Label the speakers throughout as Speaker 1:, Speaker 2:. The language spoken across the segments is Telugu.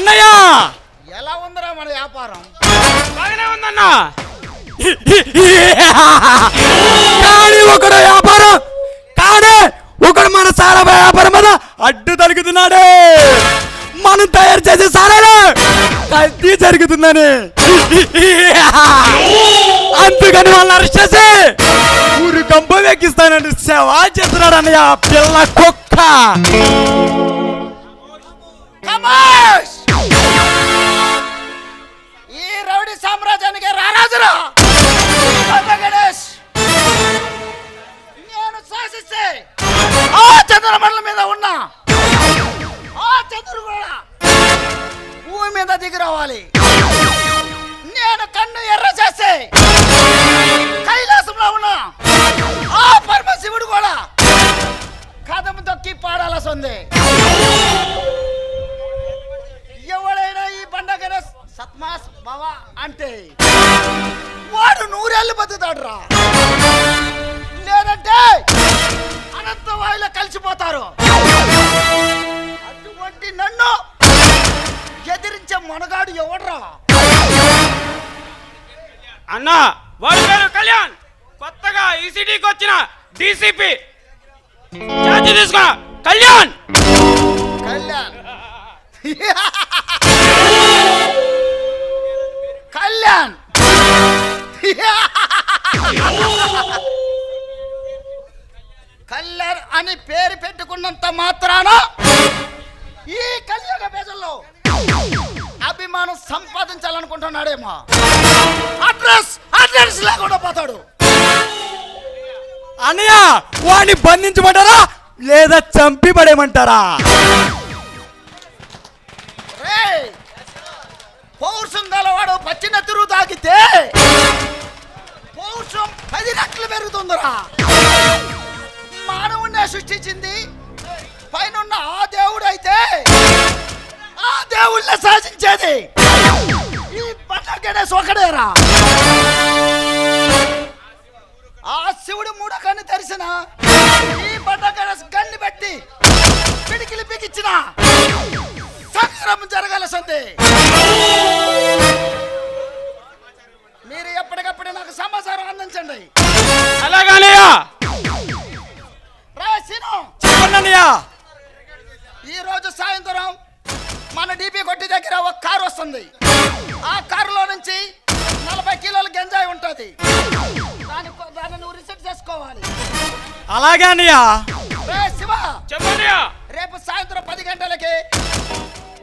Speaker 1: ఎలా ఉందిరా మన వ్యాపారం?
Speaker 2: బాగానే ఉందన్నా!
Speaker 3: కానీ ఒకడు వ్యాపారం కానీ ఒకడు మన సారా వ్యాపారం మీద అడ్డు తలుగుతున్నాడు. మనం తయారు చేసే సారాలు కల్తీ జరుగుతుందని. అందుకని వాళ్ళని అరెస్ట్ చేసి ఊరు కంప వెక్కిస్తానని సేవా చేస్తున్నాడు అన్నయ్య పిల్ల కుక్క.
Speaker 1: ఈ సామ్రాజ్యానికి రారాజురా! గణేష్! నేను శాసిస్తే ఆ చంద్రమండలం మీద ఉన్నా ఆ చంద్రుడు కూడా భూమి మీద దిగి రావాలి. నేను కన్ను ఎర్ర చేస్తే కైలాసంలో ఉన్నా సత్మాస్ బావ అంటే. వాడు నూరేళ్ళు బతుకుతాడు రా లేదంటే అనంత వాయులో కలిసిపోతారు. అటువంటి నన్ను ఎదిరించే మనగాడు ఎవడ్రా?
Speaker 2: అన్నా వాడి పేరు కళ్యాణ్. కొత్తగా ఈసీటీకి వచ్చిన డీసీపీ తీసుకున్న. కళ్యాణ్
Speaker 1: కళ్యాణ్! కళ్యాణ్. కళ్యాణ్ అని పేరు పెట్టుకున్నంత మాత్రాన ఈ కళ్యాణ పేజల్లో అభిమానం సంపాదించాలనుకుంటున్నాడేమో. అడ్రస్ అడ్రస్ లేకుండా పోతాడు.
Speaker 3: అన్నయ్య వాడిని బంధించమంటారా? లేదా చంపి పడేయమంటారా!
Speaker 1: పౌరుషం గలవాడు పచ్చిన తిరుగు తాగితే సంవత్సరం పది రెట్లు పెరుగుతుందిరా. మానవుణ్ణి సృష్టించింది. పైనున్న ఆ దేవుడు అయితే ఆ దేవుళ్ళ శాసించేది ఈ పండగనే సోకడేరా. ఆ శివుడు మూడో కన్ను తెరిసిన ఈ పండగ
Speaker 2: అలాగానయ్యా.
Speaker 1: ఈ రోజు సాయంత్రం మన డీపీ కొట్టి దగ్గర ఒక కారు వస్తుంది. ఆ కారులో నుంచి నలభై కిలోల గంజాయి ఉంటుంది. దాని దాన్ని నువ్వు రిసెట్ చేసుకోవాలి. శివ.
Speaker 2: చెప్పండియా
Speaker 1: రేపు సాయంత్రం పది గంటలకి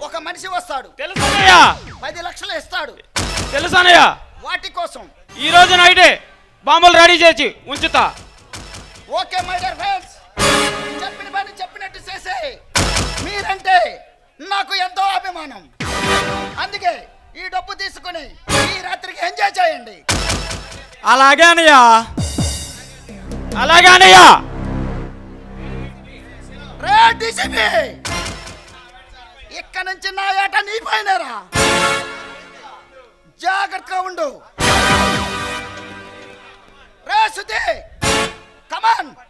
Speaker 1: ఒక మనిషి వస్తాడు.
Speaker 2: తెలుసనయ్యా
Speaker 1: పది లక్షలు ఇస్తాడు.
Speaker 2: తెలుసనయ్యా
Speaker 1: వాటి కోసం.
Speaker 2: ఈ రోజు నైటే బాంబులు రెడీ చేసి ఉంచుతా.
Speaker 1: ఓకే మై డియర్ ఫ్రెండ్స్ చెప్పిన పని చెప్పినట్టు చేసే. మీరంటే నాకు ఎంతో అభిమానం. అందుకే ఈ డబ్బు తీసుకుని ఈ రాత్రికి ఎంజాయ్ చేయండి.
Speaker 3: అలాగే అన్నయ్య.
Speaker 2: అలాగానయ్యా
Speaker 1: రే డిసిపి! ఇక్కడ నుంచి నా ఏట నీ పైనరా? జాగ్రత్తగా ఉండు. Today, Come on!